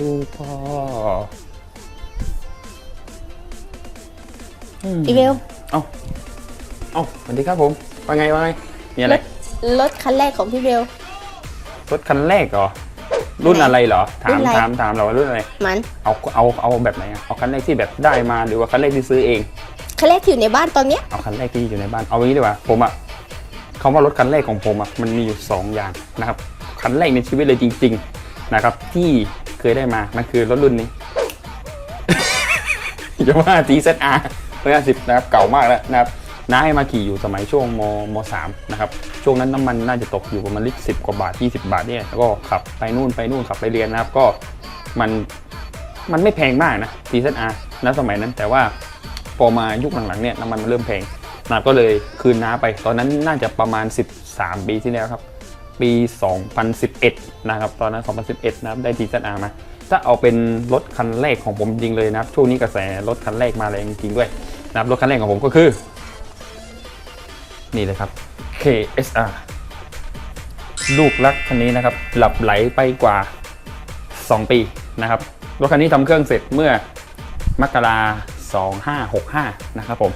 ดูพ่ออืมอีเวลเอ้าเอ้าสวัสดีครับผม ว่าไงว่าไงมีอะไรรถรถคันแรกของพี่เบล รถคันแรกเหรอ รุ่นอะไรเหรอ ถารุ่มนอะไร ถามถามเราว่ารุ่นอะไร มันเอา เอา เอาแบบไหนอะเอาคันแรกที่แบบได้มาหรือว่าคันแรกที่ซื้อเอง คันแรกที่อยู่ในบ้านตอนเนี้ยเอาคันแรกที่อยู่ในบ้าน เอางี้ดีกว่า ผมอะคำว่ารถคันแรกของผมอะมันมีอยู่สองอย่างนะครับ คันแรกในชีวิตเลยจริง ๆ นะครับ ที่เค ยได้มา มันคือรถรุ่นนี้อย่าว่า GZR ร้อยห้าสิบนะครับ เก่ามากแล้วนะครับ น้าให้มาขี่อยู่สมัยช่วงมมสามนะครับ ช่วงนั้นน้ำมันน่าจะตกอยู่ประมาณลิตรสิบกว่าบาท 20 บาทเนี่ย แล้วก็ขับไปนู่นไปนู่นขับไปเรียนนะครับ ก็มันมันไม่แพงมากนะ TZR ณสมัยนั้น แต่ว่าพอมายุคหลังๆเนี่ยน้ำมันมันเริ่มแพงนะก็เลยคืนน้าไป ตอนนั้นน่าจะประมาณ 13 ปีที่แล้วครับ ปี 2011 นะครับ ตอนนั้น 2011 นะครับ ได้ TZR มา ถ้าเอาเป็นรถคันแรกของผมจริงเลยนะครับ ช่วงนี้กระแสรถคันแรกมาแรงจริงด้วยนะครับ รถคันแรกของผมก็คือ นี่เลยครับ KSR ลูกรักคันนี้นะครับ หลับไหลไปกว่า 2 ปีนะครับ รถคันนี้ทำเครื่องเสร็จเมื่อมกรา2565 นะครับผม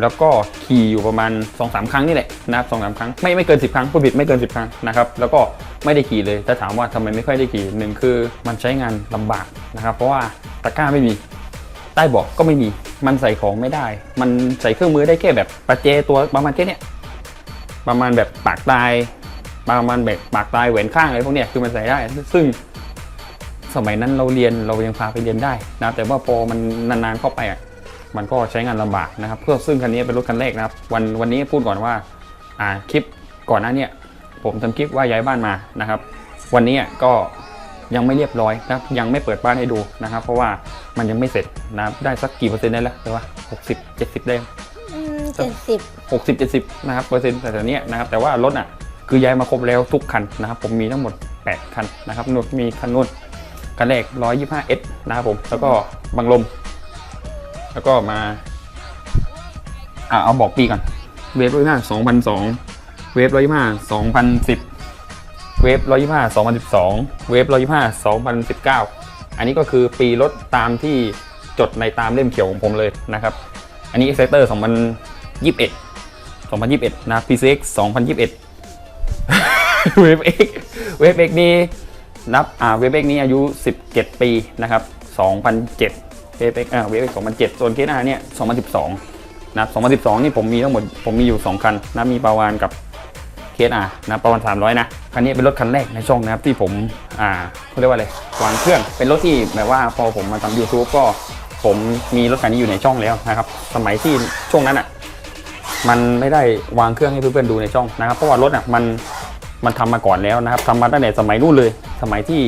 แล้วก็ขี่อยู่ประมาณ 2-3 ครั้งนี่แหละนะครับ2-3ครั้งไม่ไม่เกิน 10 ครั้งผู้ผิดไม่เกิน 10 ครั้งนะครับแล้วก็ไม่ได้ขี่เลยถ้าถามว่าทำไมไม่ค่อยได้ขี่หนึ่งคือมันใช้งานลำบากนะครับเพราะว่าตะกร้าไม่มีใต้เบาะก็ไม่มีมันใส่ของไม่ได้ มันใส่เครื่องมือได้แค่แบบประเจตัวประมาณแค่เนี้ยประมาณแบบปากตายประมาณแบบปากตายแหวนข้างอะไรพวกเนี้ยคือมันใส่ได้ ซึ่งสมัยนั้นเราเรียนเรายังพาไปเรียนได้นะแต่ว่าพอมันนานๆเข้าไปอะ มันก็ใช้งานลำบากนะครับเพื่อซึ่งคันนี้เป็นรถคันแรกนะครับ วันวันนี้พูดก่อนว่าอ่าคลิปก่อนหน้าเนี้ผมทำคลิปว่าย้ายบ้านมานะครับ วันนี้ก็ยังไม่เรียบร้อยนะครับยังไม่เปิดบ้านให้ดูนะครับ เพราะว่ามันยังไม่เสร็จนะครับได้สักกี่เปอร์เซ็นต์ได้แล้วหรือว่า60 70ได้เจ็ดสิบ60 70นะครับเปอร์เซ็นต์แต่ตอนนี้ยนะครับแต่ว่ารถอะคือย้ายมาครบแล้วทุกคันนะครับ ผมมีทั้งหมด 8 คันนะครับนู่นมีคันนู่นคันแรก 125S นะครับผมแล้วก็บังลม แล้วก็มาอ่าเอาบอกปีก่อน เวฟร้อยห้าสองพันสองเวฟร้อยห้าสองพันสิบเวฟร้อยห้าสองพันสิบสองเวฟร้อยห้าสองพันสิบเก้าอันนี้ก็คือปีรถตามที่จดในตามเล่มเขียวของผมเลยนะครับ อันนี้ Exciter 2021 2021นะ PCX 2021 Wave X Wave X นี่นับอ่า Wave X นี่อายุ17ปีนะครับสองพันเจ็ด 2007 Wave X อ่า Wave X 2007ส่วน KNR เนี่ย2012นสิบสองนะครับ2012นี่ผมมีทั้งหมดผมมีอยู่2คันนะมีปาวานกับ KNR นะประมาณ300นะคันนี้เป็นรถคันแรกในช่องนะครับที่ผมอ่าเขาเรียกว่าอะไรวางเครื่องเป็นรถที่แบบว่าพอผมมาทำ YouTube ก็ผมมีรถคันนี้อยู่ในช่องแล้วนะครับ สมัยที่ช่วงนั้นอะมันไม่ได้วางเครื่องให้เพื่อนๆดูในช่องนะครับ เพราะว่ารถอะมันมันทำมาก่อนแล้วนะครับทำมาตั้งแต่สมัยนู่นเลย สมัยที่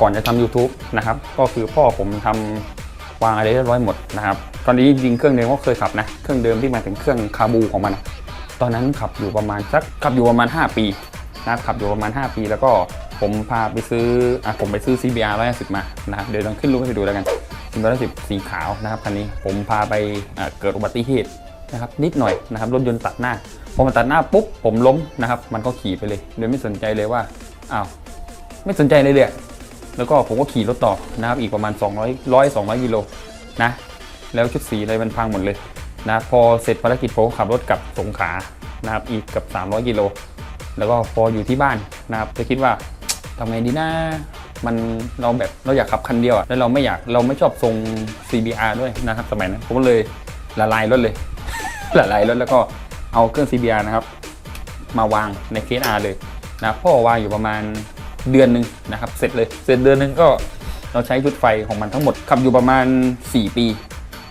ก่อนจะทำ YouTube นะครับก็คือพ่อผมทำวางอะไรเรียบร้อยหมดนะครับตอนนี้จริงเครื่องเดิมก็เคยขับนะเครื่องเดิมที่มาถึงเครื่องคาบูของมันอะตอนนั้นขับอยู่ประมาณสักขับอยู่ประมาณ 5 ปีนะขับอยู่ประมาณ 5 ปี แล้วก็ผมพาไปซื้ออะผมไปซื้อ CBR 150มานะครับเดี๋ยวลองขึ้นรูปให้ดูแล้วกัน1 1 0สีขาวนะครับคันนี้ผมพาไปเกิดอุบัติเหตุนะครับนิดหน่อยนะครับรถยนต์ตัดหน้าพอมันตัดหน้าปุ๊บผมล้มนะครับ มันก็ขี่ไปเลย โดยไม่สนใจเลยว่าอ้าว ไม่สนใจเลยเลยแล้วก็ผมก็ขี่รถต่อนะครับอีกประมาณ 200 100 200กิโลนะแล้วชุดสีอะไรมันพังหมดเลยนะพอเสร็จภารกิจผมขับรถกลับสงขลานะครับอีกกับ 300กิโลแล้วก็พออยู่ที่บ้านนะครับจะคิดว่าทำไงดีนะมันเราแบบเราอยากขับคันเดียวอะแล้วเราไม่อยากเราไม่ชอบทรง CBR ด้วยนะครับสมัยนั้นผมก็เลยละลายรถเลย ละลายรถแล้วก็เอาเครื่อง CBR นะครับ มาวางใน KSR เลยนะพ่อวางอยู่ประมาณ เดือนหนึ่งนะครับเสร็จเลยเสร็จเดือนหนึ่งก็เราใช้ชุดไฟของมันทั้งหมดขับอยู่ประมาณ 4 ปี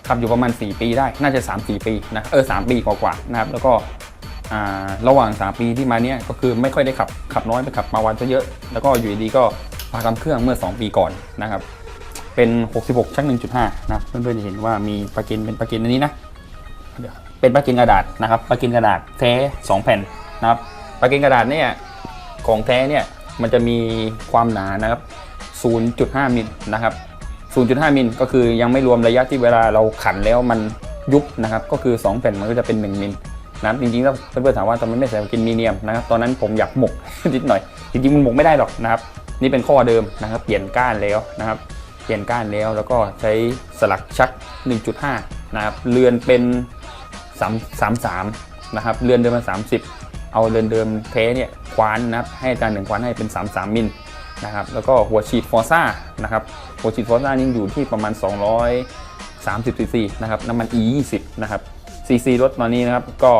ขับอยู่ประมาณ 4 ปีได้น่าจะ 3-4 ปีนะเออ3ปีกว่าๆนะครับแล้วก็อ่าระหว่าง 3 ปีที่มาเนี้ยก็คือไม่ค่อยได้ขับขับน้อยไปขับมาวันซะเยอะ แล้วก็อยู่ดีๆก็พาทำเครื่องเมื่อ 2 ปีก่อนนะครับเป็น 66 ชัก1.5 นะครับเพื่อนๆจะเห็นว่ามีปลั๊กอินเป็นปลั๊กอินอันนี้นะเดี๋ยวเป็นปลั๊กอินกระดาษนะครับปลั๊กอินกระดาษแท้ 2 แผ่นนะครับปลั๊กอินกระดาษเนี่ยของแท้เนี่ย มันจะมีความหนานะครับ 0.5 มิลนะครับ 0.5 มิลก็คือยังไม่รวมระยะที่เวลาเราขันแล้วมันยุบนะครับ ก็คือ 2 แผ่นมันก็จะเป็น 1 มิลนะครับจริงๆแล้วเพื่อนๆถามว่าทำไมไม่ใส่กินมีเนียมนะครับ ตอนนั้นผมอยากหมกนิดหน่อย จริงๆมันหมกไม่ได้หรอกนะครับ นี่เป็นข้อเดิมนะครับ เปลี่ยนก้านแล้วนะครับ เปลี่ยนก้านแล้วแล้วก็ใช้สลักชัก 1.5 นะครับเรือนเป็น 3 33 นะครับเรือนเดิมมา 30 เอาเรือนเดิมเทเนี่ยคว้านนะครับให้อาจารย์หนึ่งคว้านให้เป็น 33 มิลนะครับแล้วก็หัวฉีดฟอร์ซ่านะครับหัวฉีดฟอร์ซ่านี่อยู่ที่ประมาณ 230ซีซีนะครับน้ำมัน E 20 นะครับซีซีรถตอนนี้นะครับก็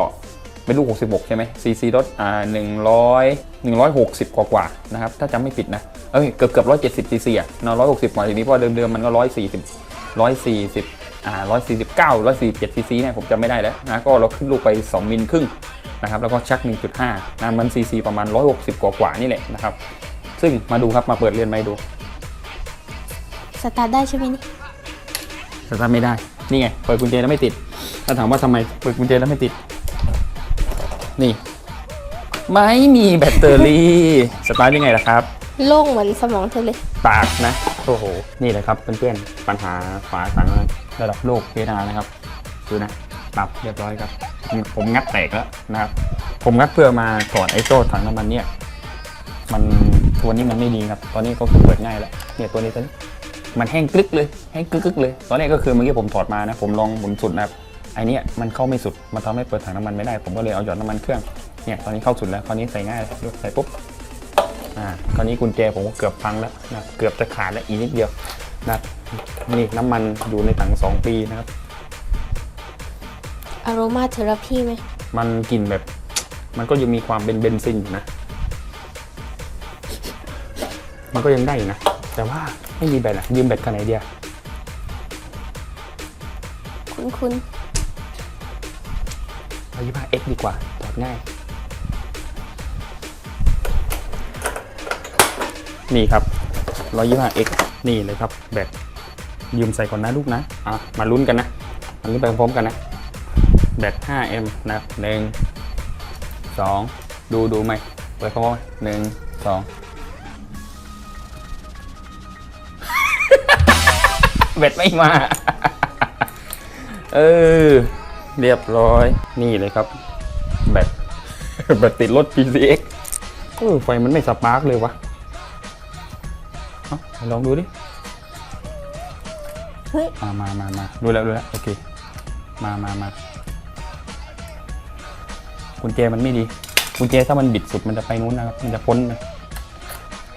เป็นลูก 66 ใช่ไหมซีซีรถอ่า100 160 กว่ากว่าๆนะครับถ้าจำไม่ผิดนะเอ้ยเกือบเกือบ170ซีซีอะเนอะ160กว่าทีนี้เพราะเดิมๆมันก็ 140 140อ่า 149 147ซีซีเนี่ยผมจำไม่ได้แล้วนะก็เราขึ้นลูกไป 2 มิลครึ่งนะครับแล้วก็ชัก 1.5นะมันซีซีประมาณ 160 กว่ากว่าๆนี่แหละนะครับ ซึ่งมาดูครับมาเปิดเรียนไหมาให้ดู สตาร์ทได้ใช่ไหมนี่สตาร์ทไม่ได้ นี่ไง เปิดกุญแจแล้วไม่ติด ถ้าถามว่าทำไมเปิดกุญแจแล้วไม่ติด นี่ ไม่มีแบตเตอรี่ สตาร์ทยังไงล่ะครับ โล่งเหมือนสมองเธอเลย ปากนะ โอ้โห นี่เลยครับเพื่อนๆ ปัญหาฝาสัง ระดับโลกเพดานนะครับดูนะปรับเรียบร้อยครับ ผมงัดแตกแล้วนะครับ ผมงัดเพื่อมาถอดไอโซ่ถังน้ำมันเนี่ย มันตัวนี้มันไม่ดีครับ ตอนนี้ก็คือเปิดง่ายแล้ว เนี่ยตัวนี้ตัวนี้มันแห้งกรึกเลย แห้งกรึกเลย ตอนแรกก็คือเมื่อกี้ผมถอดมานะ ผมลองหมุนสุดนะครับไอเนี้ยมันเข้าไม่สุด มันทำให้เปิดถังน้ำมันไม่ได้ ผมก็เลยเอาหยอดน้ำมันเครื่อง เนี่ยตอนนี้เข้าสุดแล้ว คราวนี้ใส่ง่ายเลยใส่ปุ๊บ อ่า คราวนี้กุญแจผมก็เกือบพังแล้วนะ เกือบจะขาดแล้วอีกนิดเดียว นะครับนี่น้ำมันอยู่ในถัง 2 ปีนะครับอารมาเทอราพีไหมมันกลิ่นแบบ มันก็ยังมีความเป็นเบนซินอยู่นะ มันก็ยังได้อยู่นะ แต่ว่าไม่มีแบตอะยืมแบตกันไหนเดียวคุณคุณเอายี่ห้าเอ็กดีกว่าถอดง่าย นี่ครับร้อยยี่ห้าเอ็ก นี่เลยครับแบตยืมใส่ก่อนนะลูกนะอะมาลุ้นกันนะมาลุ้นไปพร้อมกันนะแบต 5M นะหนึ่งสองดูดูไหมเปิดพร้อมหนึ่งสองแบตไม่มาเออเรียบร้อยนี่เลยครับ แบตแบตติดรถ PCX เออไฟมันไม่สปาร์กเลยวะ ลองดูดิเฮ้ยมามามามาดูแล้วดูแล้วโอเค มามามากุญแจมันไม่ดีกุญแจถ้ามันบิดสุดมันจะไปนู้นนะครับ มันจะพ้นนะ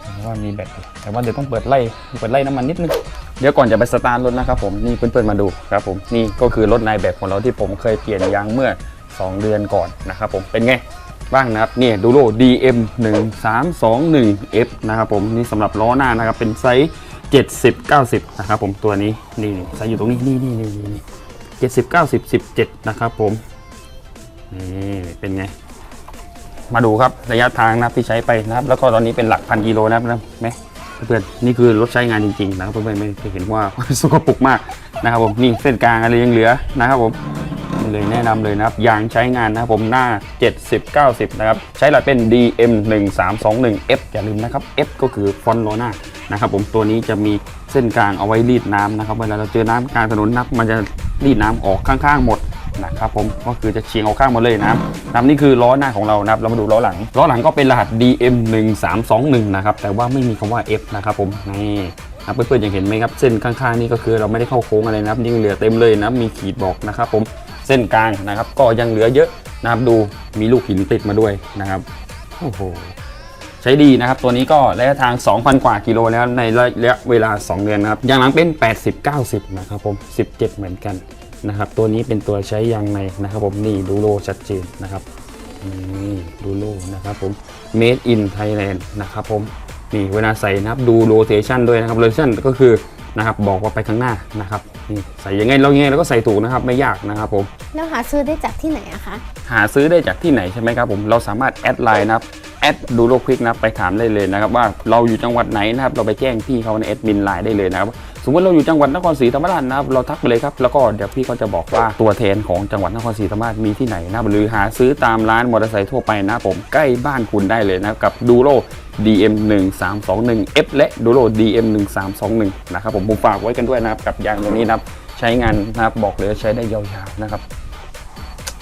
แต่ว่ามีแบตอยู่แต่ว่าเดี๋ยวต้องเปิดไล่เปิดไล่น้ำมันนิดนึงเดี๋ยวก่อนจะไปสตาร์ทรถนะครับผมนี่เพื่อนๆมาดูครับผมนี่ก็คือรถนายแบบของเราที่ผมเคยเปลี่ยนยางเมื่อ 2 เดือนก่อนนะครับผมเป็นไง บ้างนะครับเนี่ยดูโล DM 1 3 2 1 F นะครับผมนี่สำหรับล้อหน้านะครับเป็นไซส์70 90นะครับผมตัวนี้นี่ไซส์อยู่ตรงนี้นี่นี่นี่นี่70 90 17นะครับผมนี่เป็นไง มาดูครับระยะทางนะครับที่ใช้ไปนะครับ แล้วก็ตอนนี้เป็นหลักพันกิโลนะครับนะไหมเพื่อนนี่คือรถใช้งานจริงๆนะครับเพื่อนๆไม่เคยเห็นว่าสกปรกมากนะครับผมนี่เส้นกลางอะไรยังเหลือนะครับผม เลยแนะนำเลยนะครับยางใช้งานนะครับผมหน้า 70 90 นะครับ ใช้หลักเป็น DM 1 3 2 1 F อย่าลืมนะครับ F ก็คือฟอนต์ล้อหน้านะครับผมตัวนี้จะมีเส้นกลางเอาไว้รีดน้ำนะครับเวลาเราเจอน้ำกลางถนนนับมันจะรีดน้ำออกข้างๆหมดนะครับผมก็คือจะเฉียงออกข้างมดเลยนะครับนะครับนี่คือล้อหน้าของเรานะครับเรามาดูล้อหลังล้อหลังก็เป็นรหัส DM 1 3 2 1นะครับแต่ว่าไม่มีคำว่า F นะครับผมนี่ครับเพื่อนๆยังเห็นไหมครับเส้นข้างๆนี่ก็คือเราไม่ได้เข้าโค้งอะไรนะครับยังเหลือเต็มเลยนะมีขีดบอกนะครับผม เส้นกลางนะครับ ก็ยังเหลือเยอะนะครับดูมีลูกหินติดมาด้วยนะครับโอ้โหใช้ดีนะครับ ตัวนี้ก็ระยะทาง 2,000 กว่ากิโลแล้วในระยะเวลา 2 เดือนนะครับยางหลังเป็น 80 90 นะครับผม 17 เหมือนกันนะครับ ตัวนี้เป็นตัวใช้ยางในนะครับผมนี่ดูโลชัดเจนนะครับนี่ดูโลนะครับผม made in Thailand นะครับผมนี่เวลาใส่นะครับดู rotation ด้วยนะครับ rotation ก็คือนะครับบอกว่าไปข้างหน้านะครับ นี่ใส่ยังไงเรายังไงเราก็ใส่ถูกนะครับไม่ยากนะครับผมแล้วหาซื้อได้จากที่ไหนอะคะหาซื้อได้จากที่ไหนใช่ไหมครับผมเราสามารถแอดไลน์นะครับแอดดูโลควิกนะครับไปถามได้เลยนะครับว่าเราอยู่จังหวัดไหนนะครับเราไปแจ้งพี่เขาในแอดมินไลน์ได้เลยนะครับ สมมติเราอยู่จังหวัดนครศรีธรรมราชนะครับเราทักไปเลยครับแล้วก็เดี๋ยวพี่เขาจะบอกว่าตัวแทนของจังหวัดนครศรีธรรมราชมีที่ไหนนะหรือหาซื้อตามร้านมอเตอร์ไซค์ทั่วไปนะผมใกล้บ้านคุณได้เลยนะกับกับดูโล DM 1 3 2 1 F และดูโล DM 1 3 2 1นะครับผมผมฝากไว้กันด้วยนะครับกับยางตัวนี้นะครับใช้งานนะครับบอกเลยใช้ได้ยาวๆนะครับ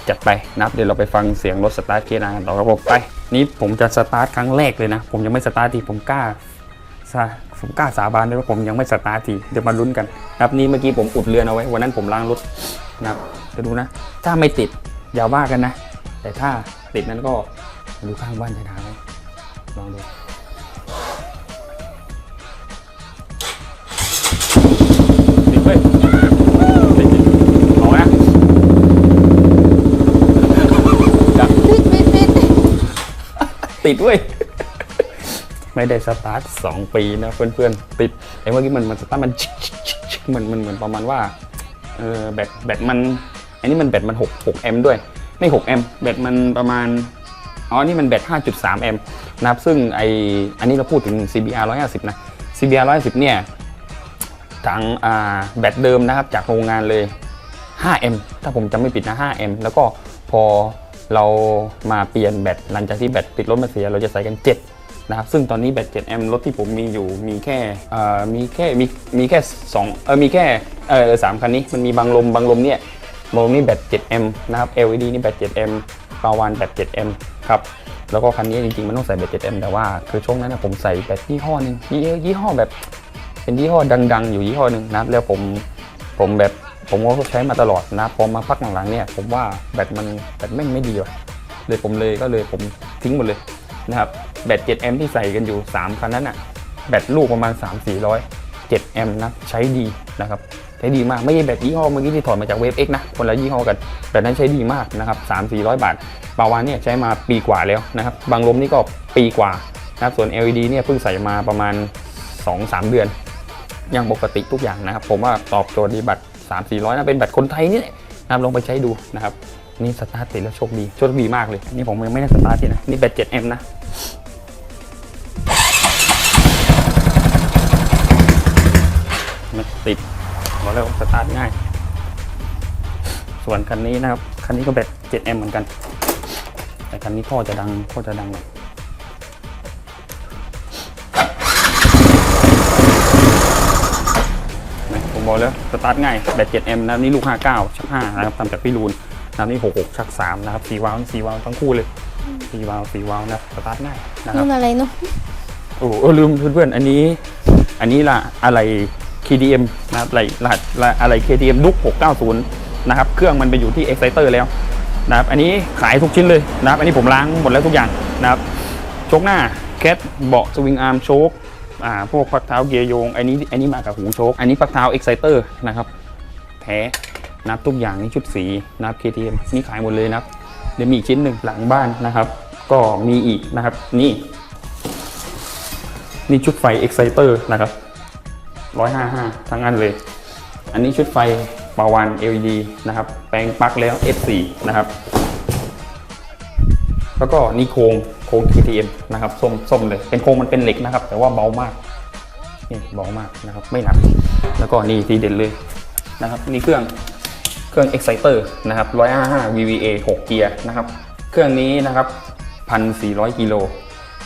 จัดไปนะครับเดี๋ยวเราไปฟังเสียงรถสตาร์ทเคนากันต่อครับผมไปนี่ผมจะสตาร์ทครั้งแรกเลยนะ ผมยังไม่สตาร์ททีผมกล้า ผมกล้าสาบานเลยว่าผมยังไม่สตาร์ททีเดี๋ยวมาลุ้นกันนะครับนี่เมื่อกี้ผมอุดเรือนเอาไว้ วันนั้นผมล้างรถนะครับจะดูนะ ถ้าไม่ติดอย่าว่ากันนะ แต่ถ้าติดนั้นก็ดูข้างบ้านจะทำไหมลองดูติดเว้ยติดๆเอานะดับปิดปิดปิดติดเว้ย ไม่ได้สตาร์ทสองปีนะเพื่อนๆติดไอ้เมื่อกี้มันมันสตาร์ทมันชิกชิกชิกชิกมันมันเหมือนประมาณว่าเออแบตแบตมันอันนี้มันแบตมัน6 6แอมป์ด้วยไม่6แอมป์แบตมันประมาณอ๋อนี่มันแบต5.3แอมป์นะครับซึ่งไออันนี้เราพูดถึง CBR 150นะ CBR 150เนี่ยทางอ่าแบตเดิมนะครับจากโรงงานเลย5แอมป์ถ้าผมจำไม่ผิดนะ5แอมป์แล้วก็พอเรามาเปลี่ยนแบตหลังจากที่แบตติดรถมาเสียเราจะใส่กัน 7 นะครับซึ่งตอนนี้แบต7แอมป์รถที่ผมมีอยู่มีแค่มีแค่มีมีแค่2เออมีแค่เออสามคันนี้มันมีบางลมบางลมเนี่ยบางลมนี่แบต7แอมป์นะครับ LED นี่แบต7แอมป์ปาวานแบต7แอมป์ครับแล้วก็คันนี้จริงๆมันต้องใส่แบต7แอมป์แต่ว่าคือช่วงนั้นนะผมใส่แบตยี่ห้อหนึงยี่ยี่ห้อแบบเป็นยี่ห้อดัง ๆ อยู่ยี่ห้อหนึ่งนะครับแล้วผมผมแบบผมก็ใช้มาตลอดนะพอมาพักหลังๆเนี่ยผมว่าแบตมันแบตแม่งไม่ดีว่ะเลยผมเลยก็เลยผมทิ้งหมดเลยนะครับ แบต7แอมป์ที่ใส่กันอยู่ 3 คันนั้นอะ แบตลูกประมาณ 3 4 0 0 7แอมป์นะ ใช้ดีนะครับใช้ดีมากไม่ใช่แบตยี่ห้อเมื่อกี้ที่ถอดมาจากเวฟเอ็กนะคนละยี่ห้อกันแบตนั้นใช้ดีมากนะครับ3 4 0 0บาทปาวานเนี่ยใช้มาปีกว่าแล้วนะครับบางลมนี่ก็ปีกว่านะครับส่วน LED เนี่ยเพิ่งใส่มาประมาณ 2-3 เดือน ยังปกติทุกอย่างนะครับ ผมว่าตอบโจทย์ดีบัตร3 4 0 0นะเป็นบัตรคนไทยนี่แหละนะลองไปใช้ดูนะครับนี่สตาร์ทติดแล้วโชคดีโชคดีมากเลยนี่ผมยังไม่ได้สตาร์ททีนะนี่แบต 7M นะ ติดบอกแล้วสตาร์ทง่าย ส่วนคันนี้นะครับ คันนี้ก็แบต 7M เหมือนกัน แต่คันนี้ท่อจะดังท่อจะดังหน่อยนะผมบอกแล้วสตาร์ทง่ายแบต 7M นะครับนี่ลูก 59 ชัก 5 นะครับทำจากพี่รูนนะครับนี่66 ชัก 3 นะครับ4วาล์ว4วาล์วทั้งคู่เลย4วาล์ว4วาล์วนะครับสตาร์ทง่ายนะคนี่รับมันอะไรเนาะโอ้เออลืมเพื่อนๆอันนี้ อันนี้ละอะไร KDM นะครับไรหัสอะไร KDM ดุก690 นะครับ เครื่องมันไปอยู่ที่ Exciter แล้วนะครับ อันนี้ขายทุกชิ้นเลยนะครับ อันนี้ผมล้างหมดแล้วทุกอย่างนะครับ โชคหน้าแคทเบาะสวิงอาร์มโชคอ่าพวกพักเท้าเกียร์โยง อันนี้อันนี้มากับหูโชค อันนี้พักเท้า Exciter นะครับ แท้นะครับทุกอย่างนี่ชุดสีนะครับ KTM นี่ขายหมดเลยนะครับ เดี๋ยวมีอีกชิ้นหนึ่งหลังบ้านนะครับ ก็มีอีกนะครับ นี่ นี่ชุดไฟ Exciter นะครับ 155 ทั้งอันเลย อันนี้ชุดไฟปาวาน LED นะครับ แปลงปลั๊กแล้ว S4 นะครับ แล้วก็นี่โครงโครง KTM นะครับส้มส้มเลย เป็นโครงมันเป็นเหล็กนะครับ แต่ว่าเบามาก นี่เบามากนะครับ ไม่หนัก แล้วก็นี่ทีเด่นเลยนะครับ นี่เครื่องเครื่อง Exciter นะครับ155 VVA 6 เกียร์นะครับ เครื่องนี้นะครับ 1,400 กิโล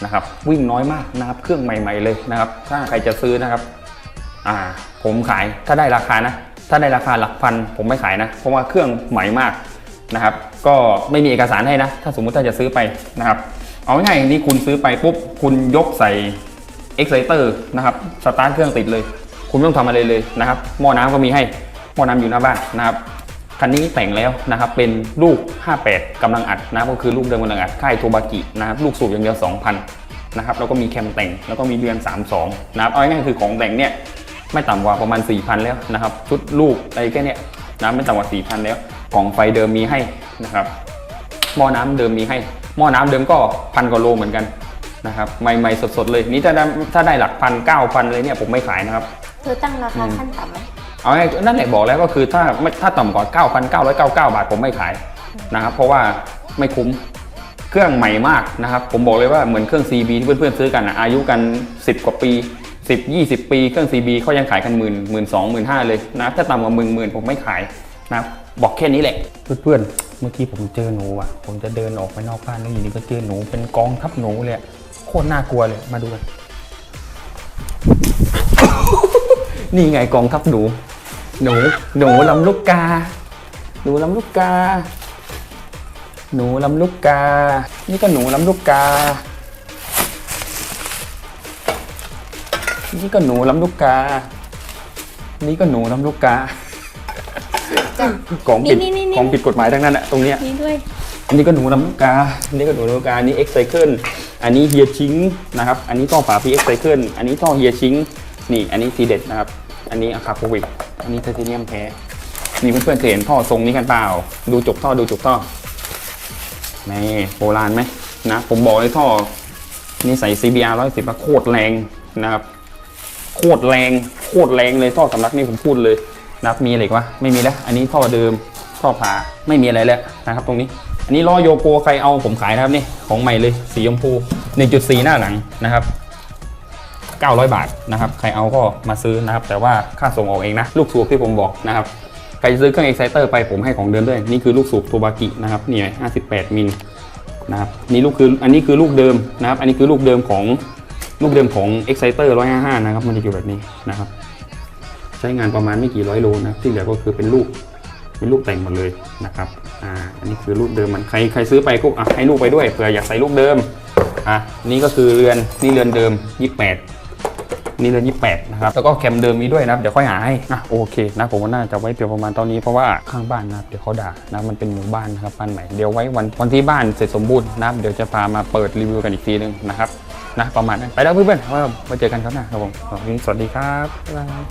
นะครับ วิ่งน้อยมากนะครับ เครื่องใหม่ ๆ เลยนะครับ ถ้าใครจะซื้อนะครับ อ่า ผมขายถ้าได้ราคานะ ถ้าได้ราคาหลักพันผมไม่ขายนะ เพราะว่าเครื่องใหม่มากนะครับ ก็ไม่มีเอกสารให้นะ ถ้าสมมุติถ้าจะซื้อไปนะครับ เอาง่ายๆนี่คุณซื้อไปปุ๊บคุณยกใส่ Exciter นะครับ สตาร์ทเครื่องติดเลย คุณไม่ต้องทำอะไรเลยนะครับ หม้อน้ำก็มีให้ หม้อน้ำอยู่หน้าบ้านนะครับ คันนี้แต่งแล้วนะครับ เป็นลูก 58กำลังอัดนะครับ ก็คือลูกเดิมกำลังอัด ค่ายโทบากินะครับ ลูกสูบอย่างเดียว 2,000 นะครับ แล้วก็มีแคมแต่ง แล้วก็มีเรือน 32 นะครับ เอาง่ายๆคือของแต่งเนี่ย ไม่ต่ำกว่าประมาณ 4,000 แล้วนะครับชุดลูกอะไรแค่เนี้ยนะไม่ต่ำกว่า 4,000 แล้วกล่องไฟเดิมมีให้นะครับหม้อน้ำเดิมมีให้ หม้อน้ำเดิมก็พันกว่าโลเหมือนกันนะครับใหม่ๆสดๆเลยนี่ถ้าได้ถ้าได้หลักพันเก้าพันเลยเนี่ยผมไม่ขายนะครับเธอตั้งราคาขั้นต่ำไหมเอาง่ายๆนั่นแหละบอกแล้วก็คือถ้าไม่ถ้าต่ำกว่า 9,999 บาทผมไม่ขายนะครับเพราะว่าไม่คุ้มเครื่องใหม่มากนะครับ ผมบอกเลยว่าเหมือนเครื่อง CB ที่เพื่อนๆซื้อกันนะอายุกัน 10 กว่าปี 10 20 ปีเครื่อง CB เขายังขายกันหมื่นหมื่นสองหมื่นห้าเลยนะถ้าต่ำกว่าหมื่นหมื่นผมไม่ขายนะบอกแค่นี้แหละ เพื่อนๆ เมื่อกี้ผมเจอหนูอะ ผมจะเดินออกไปนอกบ้านแล้วอยู่ดีก็เจอหนูเป็นกองทัพหนูเลยโคตรน่ากลัวเลยมาดูกัน นี่ไงกองทัพหนู หนูหนูลำลูกกา หนูลำลูกกา หนูลำลูกกา นี่ก็หนูลำลูกกา นี่ก็หนูลำลูกกา นี่ก็หนูลำลูกกาจ้ะของผิดนี่นี่นี่ ของผิดกฎหมายทั้งนั้นอะตรงเนี้ย นี่ด้วย อันนี้ก็หนูลำลูกกา อันนี้ก็หนูลำลูกกา อันนี้ X Cycle อันนี้เฮียชิงนะครับ อันนี้ท่อฝา PX Cycle อันนี้ท่อเฮียชิง นี่ อันนี้ทีเด็ดนะครับ อันนี้อะคาโควิกอันนี้ไทเทเนียมแท้ นี่เพื่อนๆเคยเห็นท่อทรงนี้กันเปล่า ดูจบท่อดูจบท่อนี่โบราณไหมนะ ผมบอกเลยท่อนี่ใส่ CBR 110มาโคตรแรงนะครับโคตรแรงโคตรแรงเลยท่อสำนักนี่ผมพูดเลยนะครับมีอะไรกวะไม่มีแล้ว อันนี้ท่อเดิมท่อผ่าไม่มีอะไรแล้วนะครับตรงนี้ อันนี้ล้อโยโกใครเอาผมขายนะครับนี่ของใหม่เลยสีชมพู 1.4 หน้าหลังนะครับ900 บาทนะครับใครเอาก็มาซื้อนะครับแต่ว่าค่าส่งออกเองนะลูกสูบที่ผมบอกนะครับใครซื้อเครื่อง Exciter ไปผมให้ของเดิมด้วยนี่คือลูกสูบโทบากินะครับนี่ไง58มิลนะครับนี่ลูกคืออันนี้คือลูกเดิมนะครับอันนี้คือลูกเดิมของ ลูกเดิมของ Exciter 155 นะครับ มันจะอยู่แบบนี้นะครับ ใช้งานประมาณไม่กี่ร้อยโลนะที่เหลือก็คือเป็นลูกเป็นลูกแต่งหมดเลยนะครับอ่าอันนี้คือลูกเดิมมันใครใครซื้อไปก็อะให้ลูกไปด้วยเผื่ออยากใส่ลูกเดิมอะนี่ก็คือเรือนนี่เรือนเดิม 28 นี่เรือน 28 นะครับ แล้วก็แคมเดิมมีด้วยนะเดี๋ยวค่อยหาให้อะโอเคนะผมว่าน่าจะไว้เพียงประมาณตอนนี้เพราะว่าข้างบ้านนะเดี๋ยวเขาด่านะมันเป็นหมู่บ้านนะครับบ้านใหม่เดี๋ยวไว้วันวันที่บ้านเสร็จสมบูรณ์นะเดี๋ยวจะพามาเปิดรีวิวกันอีกทีนึงนะครับ นะประมาณนั้นไปแล้วเพื่อนๆว่ามาเจอกันครับนะครับผมสวัสดีครับบ๊ายบาย